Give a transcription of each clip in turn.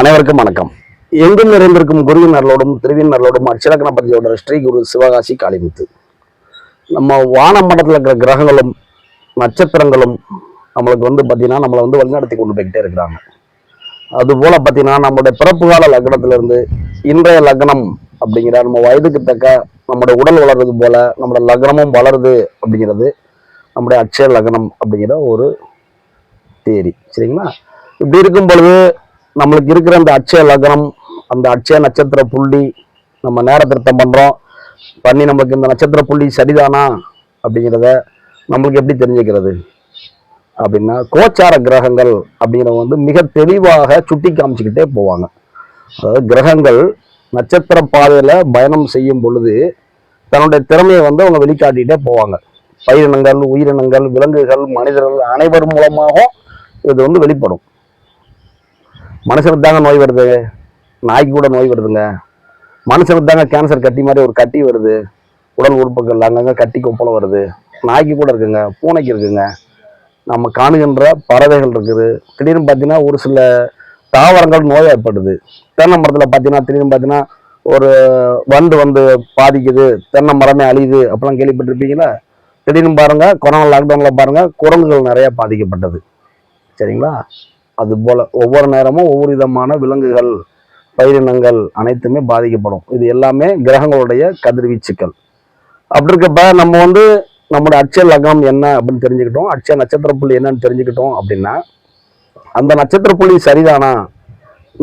அனைவருக்கும் வணக்கம். எங்கும் நிறைந்திருக்கும் குருவின் அருளோடும் திருவின் அருளோடும் அச்சலக்கண பதியோட ஸ்ரீ குரு சிவகாசி காளிமுத்து. நம்ம வான மண்டலத்தில் இருக்கிற கிரகங்களும் நட்சத்திரங்களும் நம்மளுக்கு வந்து பார்த்தீங்கன்னா நம்மளை வந்து வழிநடத்தி கொண்டு போய்கிட்டே இருக்கிறாங்க. அதுபோல் பார்த்தீங்கன்னா நம்மளுடைய பிறப்பு கால லக்னத்திலிருந்து இன்றைய லக்னம் அப்படிங்கிற நம்ம வயதுக்கு தக்க நம்மளுடைய உடல் வளர்றது போல நம்மளோட லக்னமும் வளருது அப்படிங்கிறது நம்முடைய அச்சய லக்னம் அப்படிங்கிற ஒரு தேரி சரிங்களா? இப்படி இருக்கும் பொழுது நம்மளுக்கு இருக்கிற அந்த அட்சய லக்னம் அந்த அட்சய நட்சத்திர புள்ளி நம்ம நேர திருத்தம் பண்ணுறோம் பண்ணி நம்மளுக்கு இந்த நட்சத்திர புள்ளி சரிதானா அப்படிங்கிறத நம்மளுக்கு எப்படி தெரிஞ்சுக்கிறது? அப்படின்னா கோச்சார கிரகங்கள் அப்படிங்கிறத வந்து மிக தெளிவாக சுட்டி காமிச்சுக்கிட்டே போவாங்க. அதாவது கிரகங்கள் நட்சத்திர பாதையில் பயணம் செய்யும் பொழுது தன்னுடைய திறமையை வந்து அவங்க வெளிக்காட்டிகிட்டே போவாங்க. பயிரினங்கள் உயிரினங்கள் விலங்குகள் மனிதர்கள் அனைவர் மூலமாகவும் இது வந்து வெளிப்படும். மனுஷனுக்கு தாங்க நோய் வருது. நாய்க்கு கூட நோய் வருதுங்க. மனுஷனுக்கு தாங்க கேன்சர் கட்டி மாதிரி ஒரு கட்டி வருது. உடல் உறுப்புகள் அங்கங்கே கட்டி கொப்பளம் வருது. நாய்க்கு கூட இருக்குங்க. பூனைக்கு இருக்குங்க. நம்ம காணுகின்ற பறவைகள் இருக்குது. திடீர்னு பார்த்தீங்கன்னா ஒரு சில தாவரங்கள் நோய் ஏற்படுது. தென்னை மரத்தில் பார்த்தீங்கன்னா திடீர்னு பார்த்தீங்கன்னா ஒரு வண்டு வந்து பாதிக்குது. தென்னை மரமே அழியுது. அப்பெல்லாம் கேள்விப்பட்டிருப்பீங்களா? திடீர்னு பாருங்க கொரோனா லாக்டவுனில் பாருங்கள் குரங்குகள் நிறையா பாதிக்கப்பட்டது. சரிங்களா? அது போல ஒவ்வொரு நேரமும் ஒவ்வொரு விதமான விலங்குகள் பயிரினங்கள் அனைத்துமே பாதிக்கப்படும். இது எல்லாமே கிரகங்களுடைய கதிர்வீச்சுக்கள். அப்படி இருக்கப்ப நம்ம வந்து நம்மளுடைய அட்சய லக்னம் என்ன அப்படின்னு தெரிஞ்சுக்கிட்டோம். அட்சய நட்சத்திர புள்ளி என்னன்னு தெரிஞ்சுக்கிட்டோம் அப்படின்னா அந்த நட்சத்திர புள்ளி சரிதானா?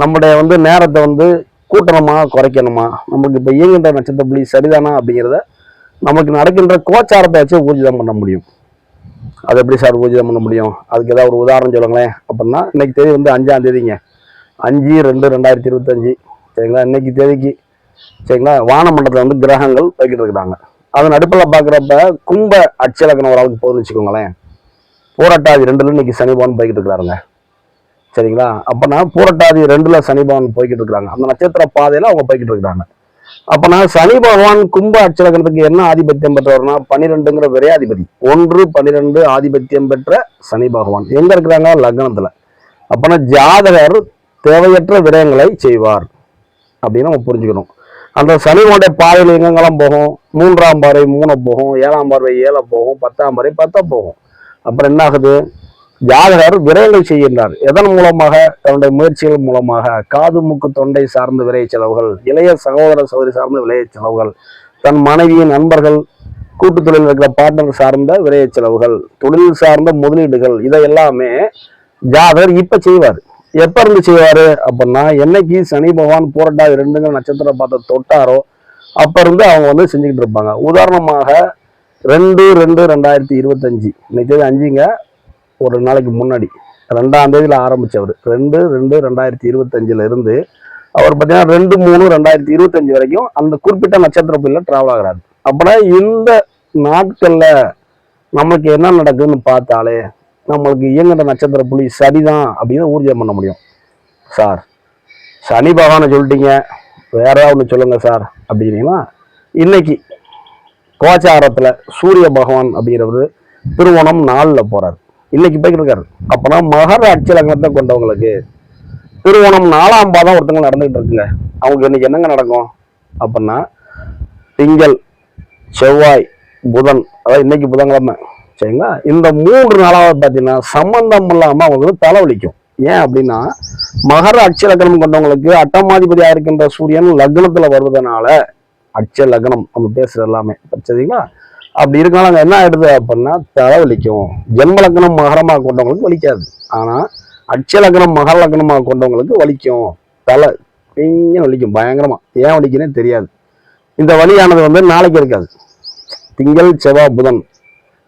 நம்முடைய வந்து நேரத்தை வந்து கூட்டணுமா குறைக்கணுமா? நமக்கு இப்போ இயங்குகின்ற நட்சத்திர புள்ளி சரிதானா அப்படிங்கிறத நமக்கு நடக்கின்ற கோச்சாரத்தை வச்சு ஊர்ஜிதம் பண்ண முடியும். அது எப்படி சார் ஊர்ஜிதம் பண்ண முடியும்? அதுக்கு ஏதாவது ஒரு உதாரணம் சொல்லுங்களேன். அப்படின்னா இன்றைக்கி தேதி வந்து அஞ்சாம் தேதிங்க. அஞ்சு ரெண்டு ரெண்டாயிரத்தி இருபத்தஞ்சி. சரிங்களா? இன்னைக்கு தேதிக்கு சரிங்களா? வானமண்டலத்தில் வந்து கிரகங்கள் போய்கிட்டு இருக்கிறாங்க அதன் அடுப்பில் பார்க்குறப்ப கும்ப அச்சலக்கணம் ஒரு ஆளுக்கு போகுதுன்னு வச்சுக்கோங்களேன். பூரட்டாதி ரெண்டில் இன்னைக்கு சனி பவன் போய்கிட்டு இருக்கிறாருங்க சரிங்களா? அப்போனா பூரட்டாதி ரெண்டில் சனி பவன் போய்கிட்டு இருக்கிறாங்க அந்த நட்சத்திர பாதையில் அவங்க போய்கிட்டு இருக்கிறாங்க அப்பனா சனி பகவான் கும்ப அட்சலக்கணத்துக்கு என்ன ஆதிபத்தியம் பெற்றவர்னா? பன்னிரெண்டுங்கிற விரையாதிபதி. ஒன்று பனிரெண்டு ஆதிபத்தியம் பெற்ற சனி பகவான். எங்க இருக்கிறாங்க? லக்னத்துல. அப்பனா ஜாதகர் தேவையற்ற விரயங்களை செய்வார். அப்படின்னு நம்ம புரிஞ்சுக்கணும். அந்த சனிவோடைய பாதையில் எங்கெங்கெல்லாம் போகும்? மூன்றாம் பாறை மூணை போகும் ஏழாம் பார்வை ஏழை போகும் பத்தாம் பாறை பத்தா போகும். அப்புறம் என்ன ஆகுது ஜாதகர் விரயங்கள் செய்கின்றார். எதன் மூலமாக? தன்னுடைய முயற்சிகள் மூலமாக. காது மூக்கு தொண்டை சார்ந்த விரைய செலவுகள். இளைய சகோதர சகோதரி சார்ந்த விளைய செலவுகள். தன் மனைவியின் நண்பர்கள் கூட்டு தொழில் இருக்கிற பார்ட்னர் சார்ந்த விரைய செலவுகள். தொழில் சார்ந்த முதலீடுகள். இதை எல்லாமே ஜாதகர் இப்ப செய்வார். எப்ப இருந்து செய்வாரு? அப்படின்னா என்னைக்கு சனி பகவான் பூரட்டாதி ரெண்டுங்கிற நட்சத்திரம் பார்த்து தொட்டாரோ அப்ப இருந்து அவங்க வந்து செஞ்சுக்கிட்டு இருப்பாங்க. உதாரணமாக ரெண்டு ரெண்டு ரெண்டாயிரத்தி இருபத்தஞ்சு. இன்னைக்கு அஞ்சுங்க. ஒரு நாளைக்கு முன்னாடி. ரெண்டாம் தேதியில் ஆரம்பித்தவர் ரெண்டு ரெண்டு ரெண்டாயிரத்தி இருபத்தஞ்சில் இருந்து அவர் பார்த்தீங்கன்னா ரெண்டு மூணு ரெண்டாயிரத்தி இருபத்தஞ்சு வரைக்கும் அந்த குறிப்பிட்ட நட்சத்திர புள்ளியில் ட்ராவல் ஆகுறாரு. அப்படின்னா இந்த நாட்களில் நம்மளுக்கு என்ன நடக்குதுன்னு பார்த்தாலே நம்மளுக்கு இயங்குற நட்சத்திர புள்ளி சரிதான் அப்படின்னு ஊர்ஜம் பண்ண முடியும். சார் சனி பகவானை சொல்லிட்டீங்க. வேற ஒன்று சொல்லுங்க சார் அப்படின்னீங்கன்னா இன்னைக்கு கோச்சாரத்தில் சூரிய பகவான் அப்படிங்கிறவர் திருவோணம் நாளில் போகிறார் இன்னைக்கு போய்கிட்டு இருக்காரு அப்போனா மகர அட்சலங்கத்தை கொண்டவங்களுக்கு திருவோணம் நாலாம் பாதம் ஒருத்தவங்க நடந்துகிட்டு இருக்குங்க. அவங்களுக்கு இன்னைக்கு என்னங்க நடக்கும்? அப்படின்னா திங்கள் செவ்வாய் புதன். அதாவது இன்னைக்கு புதன்கிழமை. சரிங்களா? இந்த மூன்று நாளாவது பார்த்தீங்கன்னா சம்பந்தம் இல்லாமல் அவங்களுக்கு தலைவலிக்கும். ஏன் அப்படின்னா மகர அட்ச லக்னம் கொண்டவங்களுக்கு அட்டமாதிபதியாக இருக்கின்ற சூரியன் லக்னத்தில் வருவதனால அட்ச லக்னம் நம்ம பேசுறது எல்லாமே. சரிங்களா? அப்படி இருக்கனால அங்கே என்ன ஆயிடுது அப்படின்னா தலைவலிக்கும். ஜென்ம லக்னம் மகரமாக கொண்டவங்களுக்கு வலிக்காது. ஆனால் அட்ச லக்னம் மகர லக்னமாக கொண்டவங்களுக்கு வலிக்கும். தலை பிங்க வலிக்கும் பயங்கரமாக ஏன் வலிக்குனே தெரியாது. இந்த வலியானது வந்து நாளைக்கு இருக்காது. திங்கள் செவ்வாய் புதன்.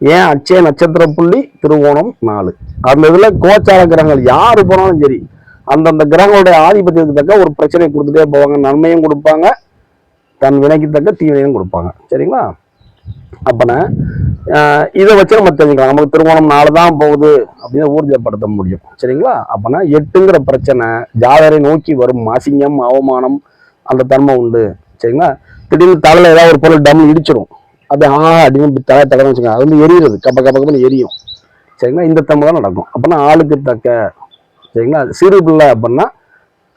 ஏன்? அச்சய நட்சத்திர புள்ளி திருவோணம் நாலு. அந்த இதில் கோச்சார கிரகங்கள் யார் போனாலும் சரி அந்தந்த கிரகங்களுடைய ஆதிபத்தியத்துக்கு தக்க ஒரு பிரச்சனையை கொடுத்துட்டே போவாங்க. நன்மையும் கொடுப்பாங்க. தன் வினைக்கு தக்க தீவினையும் கொடுப்பாங்க. சரிங்களா? அப்பனா இதை வச்சு நம்ம தெரிஞ்சுக்கலாம். நமக்கு திருமணம் நாலு தான் போகுது அப்படின்னு ஊர்ஜப்படுத்த முடியும். சரிங்களா? அப்பனா எட்டுங்கிற பிரச்சனை ஜாதகரை நோக்கி வரும் அசிங்கம் அவமானம் அந்த தன்மை உண்டு. சரிங்களா? திடீர்னு தலையில் ஏதாவது ஒரு பொருள் டம் இடிச்சிடும் அது ஆ அப்படின்னு தலை தலைன்னு வச்சுக்கோங்க. அது வந்து எரியுறது. கப்ப கப்ப கப்பன்னு எரியும். சரிங்களா? இந்த தன்மை தான் நடக்கும். அப்படின்னா ஆளுக்கு தக்க சரிங்களா? சிறு பிள்ளை அப்படின்னா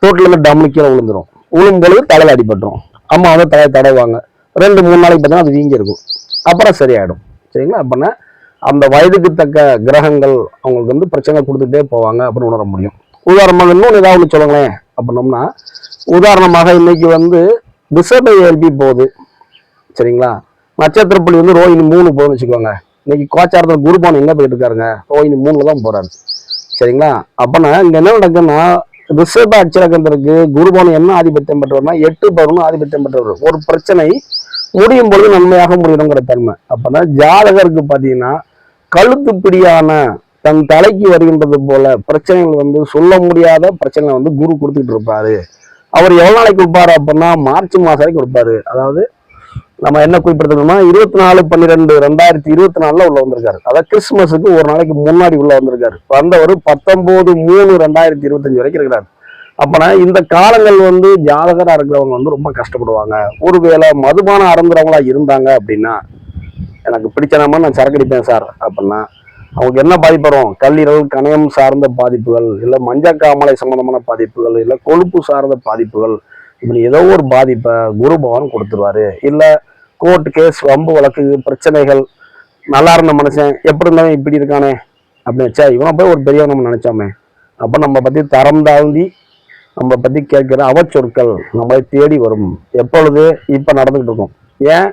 தோட்டிலேருந்து டம்னு கீழே விழுந்துரும். விழும்பொழுது தலையில் அடிபட்டுரும். அம்மா வந்து தலையை தடவுவாங்க. ரெண்டு மூணு நாளைக்கு பார்த்தீங்கன்னா அது வீங்கி இருக்கும் அப்புறம் சரியாயிடும். சரிங்களா? அப்படின்னா அந்த வயதுக்கு தக்க கிரகங்கள் அவங்களுக்கு வந்து பிரச்சனை கொடுத்துட்டே போவாங்க அப்படின்னு உணர முடியும். உதாரணமாக இன்னொன்று ஏதாவது ஒன்று சொல்லுங்களேன் அப்படின்னோம்னா உதாரணமாக இன்னைக்கு வந்து ரிஷப ஏல்பி போகுது. சரிங்களா? நட்சத்திர புள்ளி வந்து ரோஹிணி மூணு போகுதுன்னு வச்சுக்கோங்க. இன்னைக்கு கோச்சாரத்தில் குருபான் எங்கே போயிட்டு இருக்காருங்க? ரோஹிணி மூணுல தான் போறாரு. சரிங்களா? அப்போனா இங்கே என்ன நடக்குதுன்னா ரிஷப அச்சரகந்தருக்கு குருபானம் என்ன ஆதிபத்தியம் பெற்றவர்னா எட்டு பருவம் ஆதிபத்தியம் பெற்றவர். ஒரு பிரச்சனை முடியும் பொழுது நன்மையாக முடியணுங்கிற தன்மை அப்பனா ஜாதகருக்கு பார்த்தீங்கன்னா கழுத்து பிடியான தன் தலைக்கு வருகின்றது போல பிரச்சனைகள் வந்து சொல்ல முடியாத பிரச்சனை வந்து குரு கொடுத்துட்டு இருப்பாரு. அவர் எவ்வளவு நாளைக்கு கொடுப்பாரு அப்படின்னா மார்ச் மாசம் வரைக்கும் கொடுப்பாரு. அதாவது நம்ம என்ன குறிப்பிடணும்னா இருபத்தி நாலு பன்னிரெண்டு ரெண்டாயிரத்தி இருபத்தி நாலுல உள்ள வந்திருக்காரு. அதாவது கிறிஸ்துமஸுக்கு ஒரு நாளைக்கு முன்னாடி உள்ள வந்திருக்காரு. வந்தவர் பத்தொன்பது மூணு ரெண்டாயிரத்தி இருபத்தஞ்சு வரைக்கும் இருக்கிறார். அப்பனா இந்த காலங்கள் வந்து ஜாதகராக இருக்கிறவங்க வந்து ரொம்ப கஷ்டப்படுவாங்க. ஒருவேளை மதுபானம் அறந்துறவங்களா இருந்தாங்க அப்படின்னா எனக்கு பிடிச்சனமா நான் சரக்கு அடிப்பேன் சார் அப்படின்னா அவங்களுக்கு என்ன பாதிப்பு வரும் கல்லீரல் கணையம் சார்ந்த பாதிப்புகள் இல்லை மஞ்சக்காமலை சம்பந்தமான பாதிப்புகள் இல்லை கொழுப்பு சார்ந்த பாதிப்புகள் இப்படி ஏதோ ஒரு பாதிப்பை குரு பகவான் கொடுத்துருவாரு. இல்லை கோர்ட் கேஸ் வம்பு வழக்கு பிரச்சனைகள் நல்லா இருந்த மனுஷன் எப்படி இருந்தாலும் இப்படி இருக்கானே அப்படின்னு வச்சா இவனை போய் ஒரு பெரியவன் நம்ம நினைச்சோமே. அப்போ நம்ம பற்றி தரம் தாழ்ந்தி நம்ம பற்றி கேட்கிற அவச்சொற்கள் நம்மளை தேடி வரும். எப்பொழுது? இப்போ நடந்துக்கிட்டு இருக்கும். ஏன்?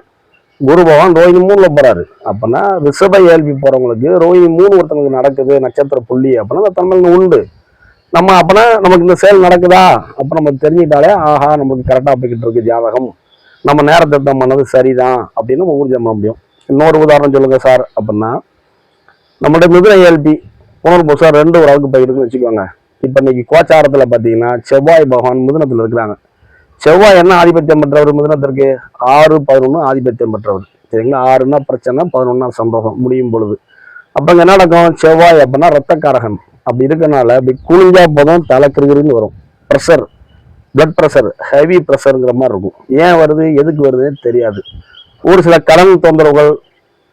குரு பகவான் ரோஹிணி மூணில் போகிறாரு அப்படின்னா ரிஷப ஏல்பி போகிறவங்களுக்கு ரோஹிணி மூணு ஒருத்தவங்களுக்கு நடக்குது நட்சத்திர புள்ளி அப்படின்னா அந்த தமிழ் உண்டு. நம்ம அப்பனா நமக்கு இந்த செயல் நடக்குதா? அப்போ நம்ம தெரிஞ்சுக்கிட்டாலே ஆஹா நமக்கு கரெக்டாக போய்கிட்டு இருக்கு ஜாதகம். நம்ம நேரத்தை பண்ணது சரிதான் அப்படின்னு நம்ம ஊர்ஜம் பண்ண முடியும். இன்னொரு உதாரணம் சொல்லுங்கள் சார். அப்படின்னா நம்மளுடைய மிதுன ஏல்பி புனர்பூசா ரெண்டு ஒரு அளவுக்கு போயிருக்குன்னு வச்சுக்கோங்க. இப்போ இன்னைக்கு கோச்சாரத்துல பாத்தீங்கன்னா செவ்வாய் பகவான் மிதுனத்துல இருக்கிறாங்க. செவ்வாய் என்ன ஆதிபத்தியம் பெற்றவர் மிதுனத்திற்கு? ஆறு பதினொன்று ஆதிபத்தியம் பெற்றவர். சரிங்களா? ஆறுனா பிரச்சனை பதினொன்னா சம்பவம் முடியும் பொழுது. அப்போ இங்க என்ன நடக்கும்? செவ்வாய் அப்படின்னா ரத்தக்காரகன் அப்படி இருக்கனால அப்படி குளிஞ்சா போதும் தலைக்கிருகிருன்னு வரும். ப்ரெஷர் பிளட் ப்ரெஷர் ஹெவி ப்ரெஷருங்கிற மாதிரி இருக்கும். ஏன் வருது? எதுக்கு வருதுன்னு தெரியாது. ஒரு சில கடன் தொந்தரவுகள்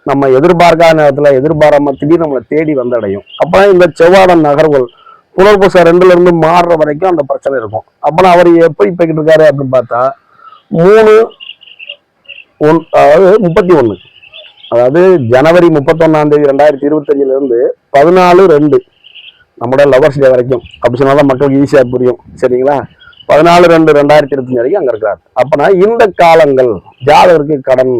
நம்ம எதிர்பார்க்காத நேரத்துல எதிர்பாராம திடீர்னு நம்மளை தேடி வந்தடையும். அப்போ இந்த செவ்வாடன் நகர்வுகள் புனர்பூசம் ரெண்டுல இருந்து மாறுற வரைக்கும் அந்த பிரச்சனை இருக்கும். அப்பனா அவர் எப்படி போய்கிட்டு இருக்காரு அப்படின்னு பார்த்தா மூணு ஒன் அதாவது முப்பத்தி ஒன்று அதாவது ஜனவரி முப்பத்தொன்னாம் தேதி ரெண்டாயிரத்தி இருபத்தஞ்சுல இருந்து பதினாலு ரெண்டு. நம்மளோட லவர்ஸ் டே வரைக்கும். அப்படி சொன்னாதான் மக்களுக்கு ஈஸியாக புரியும். சரிங்களா? பதினாலு ரெண்டு ரெண்டாயிரத்தி இருபத்தஞ்சு வரைக்கும் அங்கே இருக்கிறார். அப்போனா இந்த காலங்கள் ஜாதகருக்கு கடன்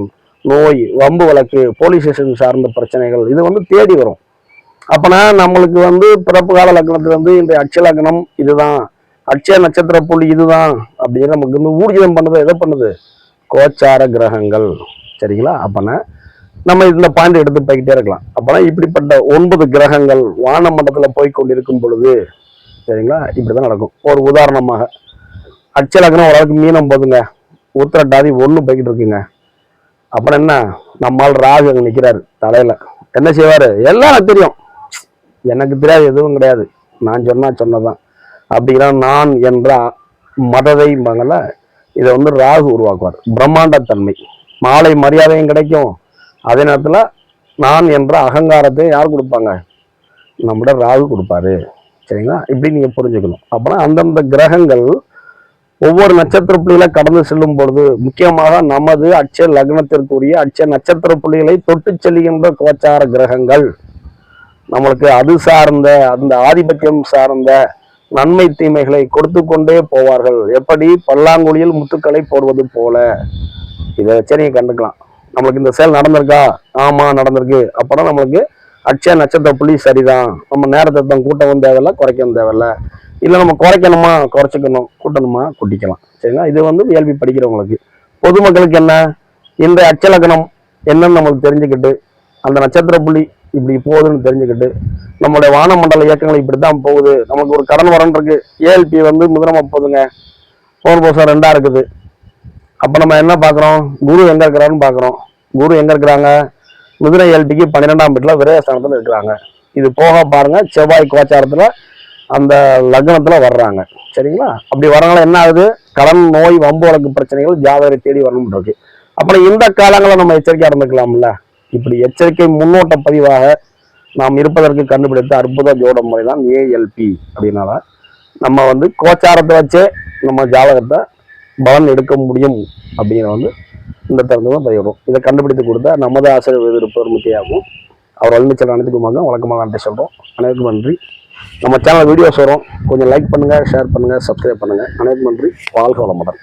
நோய் வம்பு வழக்கு போலீஸ் ஸ்டேஷன் சார்ந்த பிரச்சனைகள் இது வந்து தேடி வரும். அப்போனா நம்மளுக்கு வந்து பிறப்பு கால லக்னத்துல வந்து இந்த அட்ச லக்னம் இதுதான். அட்சய நட்சத்திர புள்ளி இதுதான். அப்படின்னு நமக்கு வந்து ஊர்ஜிதம் பண்ணுது எதை பண்ணுது? கோச்சார கிரகங்கள். சரிங்களா? அப்போனா நம்ம இந்த பாயிண்ட் எடுத்து போய்கிட்டே இருக்கலாம். அப்போனா இப்படிப்பட்ட ஒன்பது கிரகங்கள் வான மண்டலத்தில் போய் கொண்டிருக்கும் பொழுது சரிங்களா? இப்படி தான் நடக்கும். ஒரு உதாரணமாக அட்ச லக்னம் ஓரளவுக்கு மீனம் போதுங்க. உத்திரட்டாதி ஒன்று போய்கிட்டு இருக்குங்க. அப்புறம் என்ன? நம்மால் ராகு அங்கே நிற்கிறாரு தலையில். என்ன செய்வார்? எல்லாம் தெரியும். எனக்கு தெரியாது எதுவும் கிடையாது. நான் சொன்னா சொன்னதான் அப்படின்னா நான் என்ற மததைம்பாங்கல்ல இதை வந்து ராகு உருவாக்குவார். பிரம்மாண்ட தன்மை மாலை மரியாதையும் கிடைக்கும். அதே நேரத்தில் நான் என்ற அகங்காரத்தை யார் கொடுப்பாங்க? நம்மட ராகு கொடுப்பாரு. சரிங்களா? இப்படி நீங்கள் புரிஞ்சுக்கணும். அப்பனா அந்தந்த கிரகங்கள் ஒவ்வொரு நட்சத்திர புள்ளிகளை கடந்து செல்லும் பொழுது முக்கியமாக நமது அட்ச லக்னத்திற்குரிய அட்ச நட்சத்திர புள்ளிகளை தொட்டு செல்கின்ற கோச்சார கிரகங்கள். நம்மளுக்கு அது சார்ந்த அந்த ஆதிபத்தியம் சார்ந்த நன்மை தீமைகளை கொடுத்து கொண்டே போவார்கள். எப்படி? பல்லாங்குழியில் முத்துக்களை போடுவது போல. இதை வச்சு கண்டுக்கலாம். நம்மளுக்கு இந்த செயல் நடந்திருக்கா? ஆமா நடந்திருக்கு. அப்பதான் நம்மளுக்கு அட்சய நட்சத்திர புள்ளி சரிதான். நம்ம நேரத்தை தான் கூட்டவும் தேவையில்ல குறைக்கவும் தேவையில்ல. இல்லை நம்ம குறைக்கணுமா? குறைச்சிக்கணும். கூட்டணுமா? கூட்டிக்கலாம். சரிங்களா? இது வந்து இயல்பி படிக்கிறவங்களுக்கு. பொதுமக்களுக்கு என்ன? இந்த அச்சலக்கணம் என்னன்னு நம்மளுக்கு தெரிஞ்சுக்கிட்டு அந்த நட்சத்திர புள்ளி இப்படி போகுதுன்னு தெரிஞ்சுக்கிட்டு நம்மளுடைய வானமண்டல இயக்கங்கள் இப்படி தான் போகுது. நமக்கு ஒரு கடன் வரன் இருக்கு. ஏஎல்பி வந்து முதலமா போகுதுங்க. போர் போசம் ரெண்டா இருக்குது. அப்போ நம்ம என்ன பார்க்குறோம்? குரு எங்கே இருக்கிறாருன்னு பார்க்குறோம். குரு எங்கே இருக்கிறாங்க? மிதுன ஏஎல்பிக்கு பன்னிரெண்டாம் வீட்டில் விரயஸ்தானத்தில் இருக்கிறாங்க. இது போக பாருங்க செவ்வாய் கோச்சாரத்தில் அந்த லக்னத்தில் வர்றாங்க. சரிங்களா? அப்படி வரனால என்ன ஆகுது? கடன் நோய் வம்பு வழக்கு பிரச்சனைகள் ஜாதகரை தேடி வரணும் இருக்கு. அப்புறம் இந்த காலங்களை நம்ம எச்சரிக்கையாக இருந்துக்கலாம்ல. இப்படி எச்சரிக்கை முன்னோட்ட பதிவாக நாம் இருப்பதற்கு கண்டுபிடித்த அற்புத ஜோட முறை தான் ஏஎல்பி அப்படின்னால நம்ம வந்து கோச்சாரத்தை வச்சே நம்ம ஜாதகத்தை பலன் எடுக்க முடியும் அப்படிங்கிற வந்து இந்த தருணம் பதிவிடும் இதை கண்டுபிடித்து கொடுத்தா நமது ஆசிரியர் இருப்பவர் முக்கியாகும் அவர் வலிமைச்சல் அனைத்துக்குமாக வழக்கமாக நன்றி சொல்கிறோம் அனைவருக்கும் நன்றி. நம்ம சேனல் வீடியோஸ் வரும். கொஞ்சம் லைக் பண்ணுங்கள் ஷேர் பண்ணுங்கள் சப்ஸ்கிரைப் பண்ணுங்கள் அனைவருக்கும் நன்றி. வாழ்க வளமுடன்.